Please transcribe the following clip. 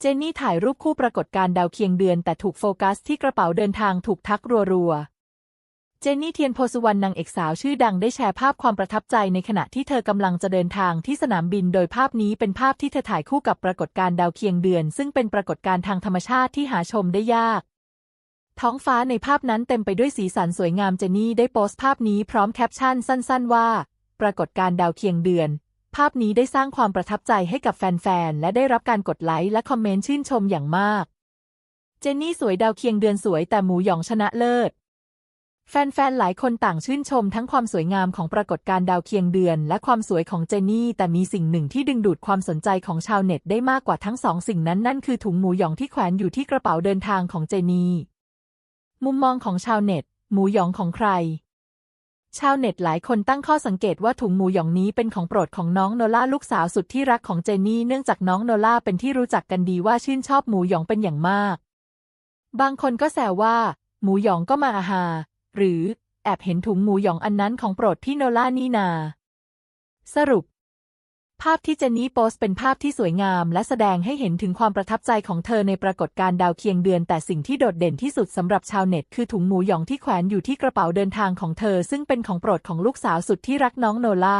เจนนี่ถ่ายรูปคู่ปรากฏการณ์ดาวเคียงเดือนแต่ถูกโฟกัสที่กระเป๋าเดินทางถูกทักรัวๆ เจนนี่เทียนโพสุวรรณนางเอกสาวชื่อดังได้แชร์ภาพความประทับใจในขณะที่เธอกำลังจะเดินทางที่สนามบิน โดยภาพนี้เป็นภาพที่เธอถ่ายคู่กับปรากฏการณ์ดาวเคียงเดือน ซึ่งเป็นปรากฏการณ์ทางธรรมชาติที่หาชมได้ยาก ท้องฟ้าในภาพนั้นเต็มไปด้วยสีสันสวยงามเจนนี่ได้โพสต์ภาพนี้พร้อมแคปชั่นสั้น ๆ ว่า ปรากฏการณ์ดาวเคียงเดือน ภาพนี้ได้สร้างความประทับใจให้กับแฟนๆ และได้รับการกดไลค์และคอมเมนต์ชื่นชมอย่างมาก เจนนี่สวยดาวเคียงเดือนสวยแต่หมูหยองชนะเลิศ แฟนๆ หลายคนต่างชื่นชมทั้งความสวยงามของปรากฏการณ์ดาวเคียงเดือน และความสวยของเจนนี่ แต่มีสิ่งหนึ่งที่ดึงดูดความสนใจของชาวเน็ตได้มากกว่าทั้งสองสิ่งนั้นนั่นคือถุงหมูหยองที่แขวนอยู่ที่กระเป๋าเดินทางของเจนนี่ มุมมองของชาวเน็ต หมูหยองของใคร ชาวเน็ตหลายคนตั้งข้อสังเกตว่าถุงหมูหยองนี้เป็นของโปรดของน้องโนล่าลูกสาวสุดที่รักของเจนนี่เนื่องจากน้องโนล่าเป็นที่รู้จักกันดีว่าชื่นชอบหมูหยองเป็นอย่างมาก บางคนก็แซวว่า หมูหยองก็มาอาหา หรือแอบเห็นถุงหมูหยองอันนั้นของโปรดพี่โนล่านี่นา สรุป ภาพที่เจนนี่โพสเป็นภาพที่สวยงาม และแสดงให้เห็นถึงความประทับใจของเธอในปรากฏการณ์ดาวเคียงเดือน แต่สิ่งที่โดดเด่นที่สุดสำหรับชาวเน็ต คือถุงหมูหยองที่แขวนอยู่ที่กระเป๋าเดินทางของเธอ ซึ่งเป็นของโปรดของลูกสาวสุดที่รักน้องโนล่า